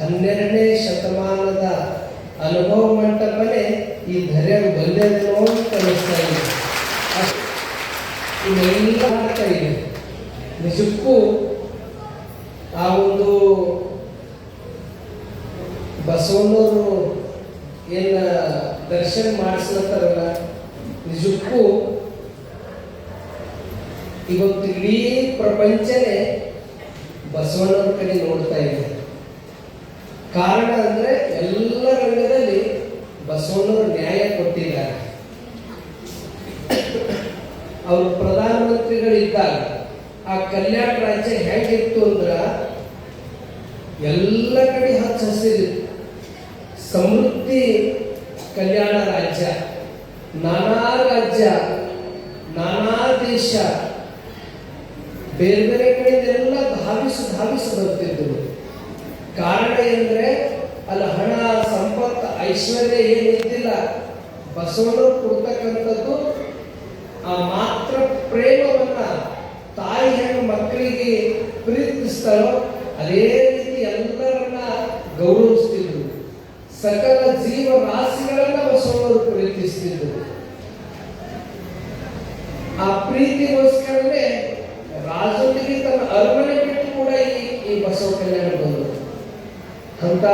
ಹನ್ನೆರಡನೇ ಶತಮಾನದ ಅನುಭವ ಮಂಟಪನೇ ಈ ಧರೆ ಬಂದೇನೋ ಅನಿಸ್ತಾ ಇದೆ. ಆಗ್ತಾ ಇದೆ. ನಿಜಕ್ಕೂ ಆ ಒಂದು ಬಸವಣ್ಣವರು ಏನ ದರ್ಶನ ಮಾಡಿಸ್ಲತ್ತಾರಲ್ಲ? ನಿಜಕ್ಕೂ ಇವತ್ತು ಇಡೀ ಪ್ರಪಂಚನೇ ಬಸವಣ್ಣವ್ರ ಕಡೆ ನೋಡ್ತಾ ಇದೆ ಕಾರಣ ಅಂದ್ರೆ ಎಲ್ಲ ರಂಗದಲ್ಲಿ ಬಸವಣ್ಣರು ನ್ಯಾಯ ಕೊಟ್ಟಿದ್ದಾರೆ. ಅವರು ಪ್ರಧಾನಮಂತ್ರಿಗಳಿದ್ದಾಗ ಆ ಕಲ್ಯಾಣ ರಾಜ್ಯ ಹೇಗಿತ್ತು ಅಂದ್ರ ಎಲ್ಲ ಕಡೆ ಹಚ್ಚ ಹಸಿರು, ಸಮೃದ್ಧಿ ಕಲ್ಯಾಣ ರಾಜ್ಯ, ನಾನಾ ರಾಜ್ಯ, ನಾನಾ ದೇಶ, ಬೇರೆ ಬೇರೆ ಧಾವಿಸಿ ಧಾವಿಸಿ ಬರುತ್ತಿದ್ದರು ಕಾರಣ ಎಂದರೆ, ಅಲ್ಲಿ ಹಣ, ಸಂಪತ್ತು, ಐಶ್ವರ್ಯ ಏನಿದ್ದಿಲ್ಲ ಬಸವರು ಕೊಡ್ತಕ್ಕಂಥದ್ದು ಆ ಮಾತ್ರ ಪ್ರೇಮವನ್ನ ತಾಯಿ ಹೆಣ್ಣು ಮಕ್ಕಳಿಗೆ ಪ್ರೀತಿಸ್ತಾರೋ ಅದೇ ರೀತಿ ಎಲ್ಲರನ್ನ ಗೌರವಿಸ್ತಿದ್ರು. ಸಕಲ ಜೀವ ರಾಶಿಗಳನ್ನ ಬಸವರು ಪ್ರೀತಿಸ್ತಿದ್ರು. ಆ ಪ್ರೀತಿಗೋಸ್ಕರನೇ ರಾಜನಿಗೆ ತನ್ನ ಅರಮನೆ ಬಿಟ್ಟು ಕೂಡ ಈ ಈ ಬಸವ ಕಲ್ಯಾಣ ಅಂತ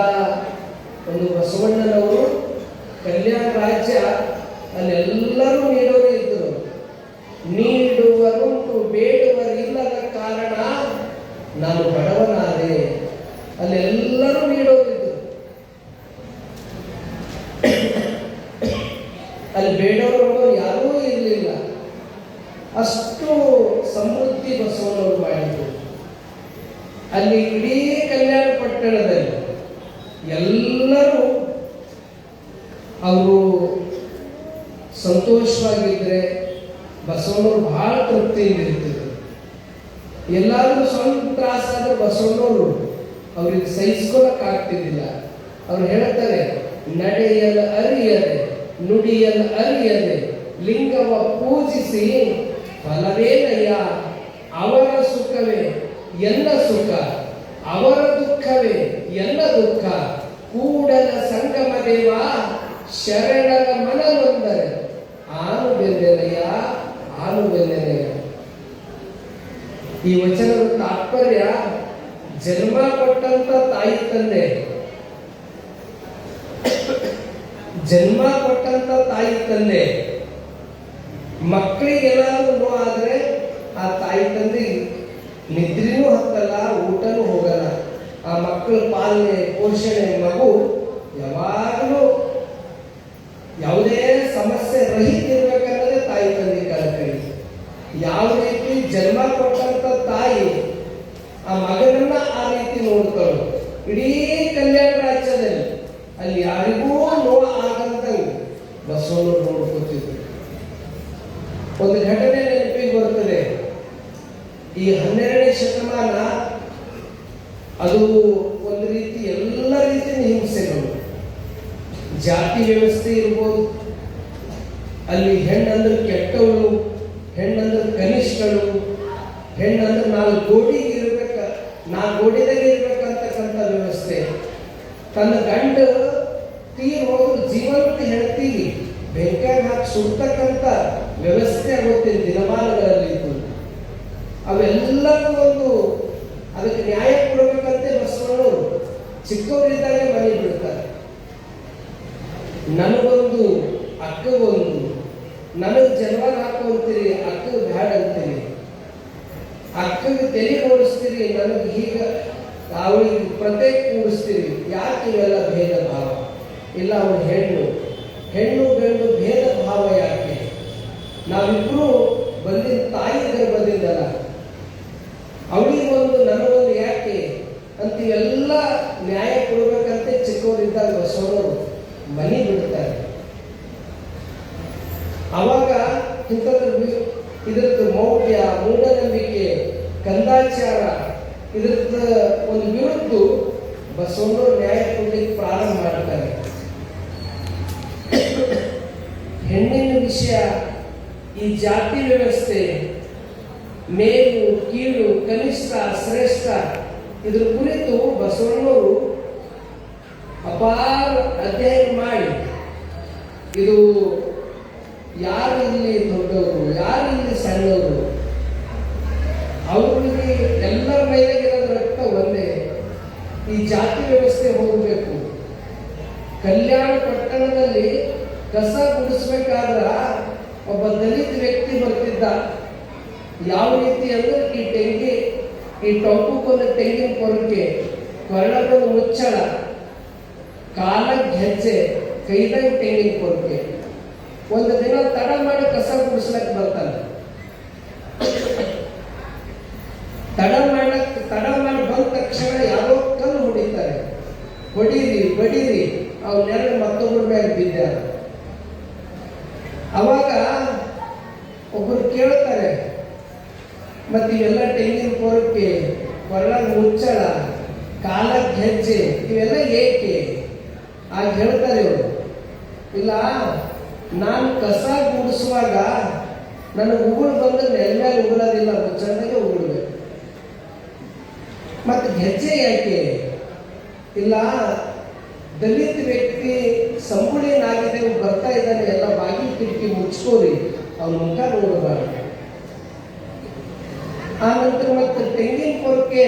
ಒಂದು ಬಸವಣ್ಣನವರು ಕಲ್ಯಾಣ ರಾಜ್ಯ ಅಲ್ಲೆಲ್ಲರೂ ನೀಡೋರು ಇದ್ದರು ನೀಡುವರುಂಟು ಬೇಡುವರಿಲ್ಲದ ಕಾರಣ ನಾನು ಬಡವನಾದೆ. ಅಲ್ಲೆಲ್ಲರೂ ನೀಡೋರು ಇದ್ದರು ಅಲ್ಲಿ ಬೇಡವರು ಯಾರೂ ಇರಲಿಲ್ಲ. ಅಷ್ಟು ಸಮೃದ್ಧಿ ಬಸವನವರು ಮಾಡಿದ್ರು. ಅಲ್ಲಿ ಇಡೀ ಕಲ್ಯಾಣ ಪಟ್ಟಣದಲ್ಲಿ ಎಲ್ಲರೂ ಅವರು ಸಂತೋಷವಾಗಿದ್ದರೆ ಬಸವಣ್ಣವರು ಬಹಳ ತೃಪ್ತಿಯಿಂದ ಇರ್ತಿದ್ರು. ಎಲ್ಲರೂ ಸ್ವಲ್ಪ ತ್ರಾಸಾದ್ರೆ ಬಸವಣ್ಣವರು ಅವ್ರಿಗೆ ಸಹಿಸ್ಕೊಳಕ್ ಆಗ್ತಿದ್ದಿಲ್ಲ. ಅವ್ರು ಹೇಳ್ತಾರೆ, ನಡೆಯಲು ಅರಿಯದೆ, ನುಡಿಯಲು ಅರಿಯದೆ, ಲಿಂಗವ ಪೂಜಿಸಿ, ಫಲವೇನಯ್ಯ, ಅವರ ಸುಖವೇ ಎಲ್ಲ ಸುಖ, ಅವರ ದುಃಖವೇ ಎಲ್ಲ ದುಃಖ. ಕೂಡಲ ಸಂಗಮ ದೇವ ಶರಣರ ಮನವೊಂದರೆ. ಆನು ಬೆಂದೆನೆಯ ಆನು ಬೆಂದೆನೆಯ ಈ ವಚನದ ತಾತ್ಪರ್ಯ, ಜನ್ಮ ಕೊಟ್ಟಂತ ತಾಯಿ ತಂದೆ. ಜನ್ಮ ಕೊಟ್ಟಂತ ತಾಯಿ ತಂದೆ. ಮಕ್ಕಳಿಗೆ ಏನಾದ್ರು ನೋವು ಆದ್ರೆ ಆ ತಾಯಿ ತಂದೆ ನಿದ್ರೆನೂ ಹತ್ತಲ್ಲ ಊಟನೂ ಹೋಗಲ್ಲ ಆ ಮಕ್ಕಳ ಪಾಲನೆ ಪೋಷಣೆ ಮಗು ಯಾವಾಗಲೂ ಯಾವುದೇ ಸಮಸ್ಯೆ ರಹಿತ ಇರ್ಬೇಕನ್ನೋದೇ ತಾಯಿ ತಂದೆ ಕಳಕಳಿ ಯಾವ ರೀತಿ ಜನ್ಮ ಕೊಟ್ಟಂತ ತಾಯಿ ಆ ಮಗನನ್ನ ಆ ರೀತಿ ನೋಡ್ತಾಳು ಇಡೀ ಕಲ್ಯಾಣ ರಾಜ್ಯದಲ್ಲಿ ಅಲ್ಲಿ ಯಾರಿಗೂ ನೋವು ಆಗಂತ ಬಸವನು ನೋಡ್ಕೊತಿದ್ರು. ಒಂದು ಘಟನೆ ನೆನಪಿಗೆ ಬರ್ತದೆ. ಈ ಹನ್ನೆರಡನೇ ಶತಮಾನ ಅದು ಒಂದು ರೀತಿ ಎಲ್ಲ ರೀತಿಯ ಹಿಂಸೆಗಳು ಜಾತಿ ವ್ಯವಸ್ಥೆ ಇರ್ಬೋದು. ಅಲ್ಲಿ ಹೆಣ್ಣಂದ್ರೆ ಕೆಟ್ಟವಳು ಹೆಣ್ಣಂದ್ರೆ ಕನಿಷ್ಠಳು ಹೆಣ್ಣಂದ್ರೆ ನಾವು ಗೋಡಿಗೆ ಇರ್ಬೇಕ ನಾ ಗೋಡಿದಾಗ ಇರ್ಬೇಕಂತಕ್ಕಂಥ ವ್ಯವಸ್ಥೆ. ತನ್ನ ಗಂಡು ತೀರ್ ಹೋದ್ರು ಜೀವನಕ್ಕೆ ಹೇಳ್ತೀವಿ ಬೆಂಕಿಯಾಗ ಹಾಕಿ ಸುಡ್ತಕ್ಕಂಥ ವ್ಯವಸ್ಥೆ ಆಗುತ್ತೆ ದಿನಮಾನಗಳಲ್ಲಿ ಅವೆಲ್ಲರೂ ಒಂದು ಅದಕ್ಕೆ ನ್ಯಾಯ ಕೊಡಬೇಕಂತೆ ಬಸವಣ್ಣವರು. ಚಿಕ್ಕವರಿದ್ದಾಗ ಮನೆ ಬಿಡ್ತಾರೆ ನನಗೊಂದು ಅಕ್ಕಗೊಂದು ನನಗೆ ಜನ್ಮ ಹಾಕೊಂತೀರಿ ಅಕ್ಕಗೆ ಬ್ಯಾಡ ಅಂತೀರಿ ಅಕ್ಕಗೆ ತಲೆ ಓಡಿಸ್ತೀರಿ ನಾವು ಅವಳಿಗೆ ಪ್ರತ್ಯೇಕ ಕೂಡಿಸ್ತೀರಿ ಯಾಕೆ ಇವೆಲ್ಲ ಭೇದ ಭಾವ? ಇಲ್ಲ ಅವಳು ಹೆಣ್ಣು. ಹೆಣ್ಣು, ಗಂಡು ಭೇದ ಭಾವ ಯಾಕೆ? ನಾವಿಬ್ರು ಬಂದಿದ್ದ ತಾಯಿ ಗರ್ಭದಿಂದಲ್ಲ. ಅವಳಿಗೊಂದು ನನಗೊಂದು ಯಾಕೆ? ಅಂತ ಎಲ್ಲ ನ್ಯಾಯ ಕೊಡ್ಬೇಕಂತೆ ಚಿಕ್ಕವರಿದ್ದಾಗ ಬಸವಣ್ಣವರು ಮನೆ ಬಿಡ್ತಾರೆ ಅವಾಗ ಇಂಥದ್ರ ಇದ್ರದ್ದು ಮೌಢ್ಯ, ಮೂಢನಂಬಿಕೆ, ಕಂದಾಚಾರ ಇದ್ರದ್ದು ಒಂದು ವಿರುದ್ಧ ಬಸವಣ್ಣವರು ನ್ಯಾಯ ಕೊಡ್ಲಿಕ್ಕೆ ಪ್ರಾರಂಭ ಮಾಡ್ತಾರೆ ಹೆಣ್ಣಿನ ವಿಷಯ, ಈ ಜಾತಿ ವ್ಯವಸ್ಥೆ, ಮೇಲು, ಕೀಳು, ಕನಿಷ್ಠ, ಶ್ರೇಷ್ಠ, ಇದ್ರ ಕುರಿತು ಬಸವಣ್ಣವರು ಅಪಾರ ಅಧ್ಯಯನ ಮಾಡಿ, ಇದು ಯಾರು ಇಲ್ಲಿ ದೊಡ್ಡವರು, ಯಾರು ಇಲ್ಲಿ ಸಣ್ಣವರು, ಅವರಿಗೆ ಎಲ್ಲರ ಒಂದೇ ಈ ಜಾತಿ ವ್ಯವಸ್ಥೆ ಹೋಗಬೇಕು. ಕಲ್ಯಾಣ ಪಟ್ಟಣದಲ್ಲಿ ಕಸ ಗುಡಿಸ್ಬೇಕಾದ್ರ ಒಬ್ಬ ದಲಿತ ವ್ಯಕ್ತಿ ಬರ್ತಿದ್ದ. ಯಾವ ರೀತಿ ಅಂದ್ರೆ ಈ ತೆಂಗಿ, ಈ ಟೊಂಪಕ್ಕೊಂದು ತೆಂಗಿನ ಕೊರಕೆ ಕೊರಳಗೊಂದು ಮುಚ್ಚಳ, ಕಾಲ ಹೆಜ್ಜೆ ಕೈದಾಗ ತೆಂಗಿನ ಕೊರಕೆ. ಒಂದು ದಿನ ತಡ ಮಾಡಿ ಕಸ ಗುಡಿಸ್ಲಕ್ ಬರ್ತಾನೆ ತಡ ಮಾಡಕ್ ತಡ ಮಾಡಿ ಬಂದ ತಕ್ಷಣ ಯಾರೋ ಕಲ್ಲು ಹೊಡಿತಾರೆ ಹೊಡೀರಿ ಅವನ್ನೆರಡು ಮತ್ತೊಬ್ಬರ ಮೇಲೆ ಬಿದ್ದ ಅವಾಗ ಒಬ್ಬರು ಕೇಳ್ತಾರೆ, ಮತ್ತು ಇವೆಲ್ಲ ತೆಂಗಿನ ಕೋರಕ್ಕೆ ಕೊರಳ ಮುಚ್ಚಳ ಕಾಲಕ್ಕೆ ಹೆಜ್ಜೆ ಇವೆಲ್ಲ ಏಕೆ? ಆಗ ಹೇಳ್ತಾರೆ ಇವರು. ಇಲ್ಲ, ನಾನು ಕಸ ಗುಡಿಸುವಾಗ ನನ್ನ ಉಗುಳು ಬಂದು ನೆಲ ಮೇಲೆ ಉಗುಳೋದಿಲ್ಲ ಮುಚ್ಚಳದಾಗೆ ಉಗುಳ್ಬೇಕು. ಮತ್ತೆ ಹೆಜ್ಜೆ ಯಾಕೆ? ಇಲ್ಲ ದಲಿತ ವ್ಯಕ್ತಿ ಸಂಪುಳಿನಾಗಿದೆ ಬರ್ತಾ ಇದ್ದಾನೆ, ಎಲ್ಲ ಬಾಗಿ ಕಿಟಕಿ ಮುಚ್ಕೋರಿ ಅವ್ನ ಮುಖ ನೋಡಬಾರ ಆ ನಂತರ ಮತ್ತೆ ತೆಂಗಿನ ಕೊರಕೆ,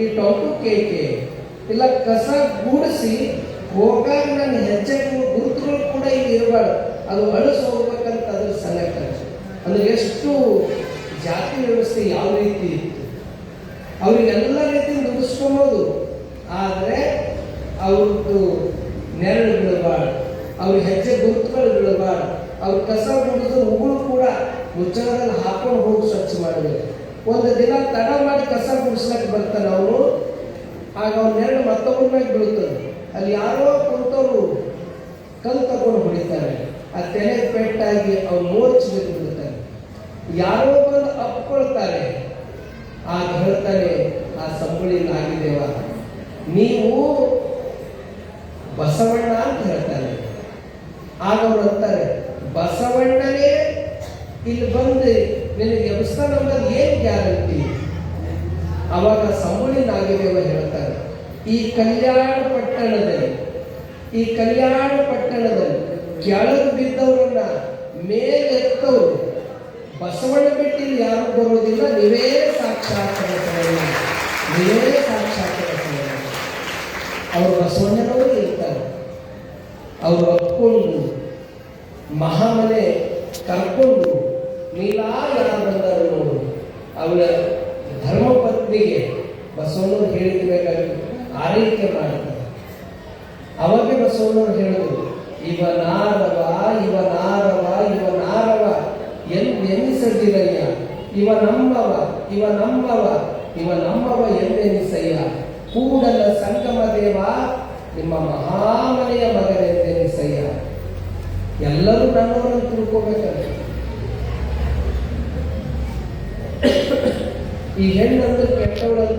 ಈ ಟೊಂಟು ಕೇಕೆ ಇಲ್ಲ ಕಸ ಗೂಡಿಸಿ, ಹೋಗಾಗ ನನ್ನ ಹೆಜ್ಜೆ ಗುರುತುಗಳು ಕೂಡ ಇಲ್ಲಿ ಇರಬಾರ್ದು. ಅದು ಅಳಿಸ್ ಹೋಗ್ಬೇಕಂತ ಅದ್ರ ಸಲಕ ಅಂದ್ರೆ ಎಷ್ಟು ಜಾತಿ ವ್ಯವಸ್ಥೆ ಯಾವ ರೀತಿ ಇತ್ತು. ಅವರಿಗೆಲ್ಲ ರೀತಿ ನುಡಿಸ್ಕೊಬೋದು. ಆದರೆ ಅವ್ರದ್ದು ನೆರಳು ಬಿಡಬಾರ್ದು ಅವ್ರ ಹೆಜ್ಜೆ ಗುರುತುಗಳು ಬಿಡಬಾರ್ದು ಅವ್ರ ಕಸ ಗುಡಿದು ಉಗುಳು ಕೂಡ ಮುಚ್ಚಳದಲ್ಲಿ ಹಾಕೊಂಡು ಹೋಗಿ ಸ್ವಚ್ಛ ಮಾಡಬೇಕು ಒಂದು ದಿನ ತಡ ಮಾಡಿ ಕಸ ಗುಡಿಸ್ಲಕ್ಕೆ ಬರ್ತಾನೆ ಅವರು. ಆಗ ಅವ್ನ ನೆರಳು ಮತ್ತೊಬ್ಬರ ಮೇಲೆ ಬೀಳ್ತದೆ. ಅಲ್ಲಿ ಯಾರೋ ಕುಂತವರು ಕಲ್ಲು ತಗೊಂಡು ಹೊಡಿತಾರೆ. ಆ ತೆನೆ ಪೆಟ್ಟಾಗಿ ಅವ್ರು ಮೋರ್ಚಿ ಬಿಡ್ತಾರೆ ಯಾರೋ ಬಂದು ಅಪ್ಕೊಳ್ತಾರೆ ಆಗ ಹೇಳ್ತಾನೆ, ಆ ಸಂಬಳಿ ನಾಗಿದೇವ ನೀವು ಬಸವಣ್ಣ ಅಂತ ಹೇಳ್ತಾನೆ ಆಗ ಅವರು ಅಂತಾರೆ, ಬಸವಣ್ಣನೇ, ಇಲ್ಲಿ ಬಂದು ನಿನಗೆ ಎಬ್ಸ್ತಾನ ಅನ್ನೋದು ಏನ್ ಗ್ಯಾರಂಟಿ ಅವಾಗ ಸಮೂಳಿ ನಾಗದೇವ ಹೇಳ್ತಾರೆ, ಈ ಕಲ್ಯಾಣ ಪಟ್ಟಣದಲ್ಲಿ, ಈ ಕಲ್ಯಾಣ ಪಟ್ಟಣದಲ್ಲಿ ಕೆಳಗೆ ಬಿದ್ದವರನ್ನ ಮೇಲೆತ್ತವರು ಬಸವಣ್ಣ ಬಿಟ್ಟು ಯಾರು ಬರೋದಿಲ್ಲ, ನೀವೇ ಸಾಕ್ಷಾತ್. ನೀವೇ ಸಾಕ್ಷಾತ್. ಅವರು ಬಸವಣ್ಣನವರು ಅವರು ಒಪ್ಕೊಂಡು ಮಹಾಮನೆ ಕರ್ಕೊಂಡು ನೀಲಾ ಯಾರು ಬಂದರು ನೋಡು. ಅವಳ ಧರ್ಮಪತ್ನಿಗೆ ಬಸವಣ್ಣವ್ರು ಹೇಳಿರ್ಬೇಕಾಗಿತ್ತು ಆರೈಕೆ ಮಾಡ್ತಾರೆ. ಅವಾಗ ಬಸವಣ್ಣವ್ರು ಹೇಳಿದ್ರು, ಇವ ನಾರವ ಇವ ನಾರವ ಇವ ನಾರವ ಎನ್ ಎನ್ನಿಸದಿರಯ್ಯ? ಇವ ನಮ್ಮವ ಇವ ನಮ್ಮವ ಇವ ನಮ್ಮವ ಎಂದೆನಿಸಯ್ಯ ಕೂಡಲ ಸಂಗಮ ದೇವ ನಿಮ್ಮ ಮಹಾಮನೆಯ ಮಗನೆಂದೆನಿಸಯ್ಯ ಎಲ್ಲರೂ ನನ್ನವರನ್ನು ತಿಳ್ಕೋಬೇಕಂತ ಈ ಹೆಣ್ಣಂದ್ರೆ ಕೆಟ್ಟವಳಂತ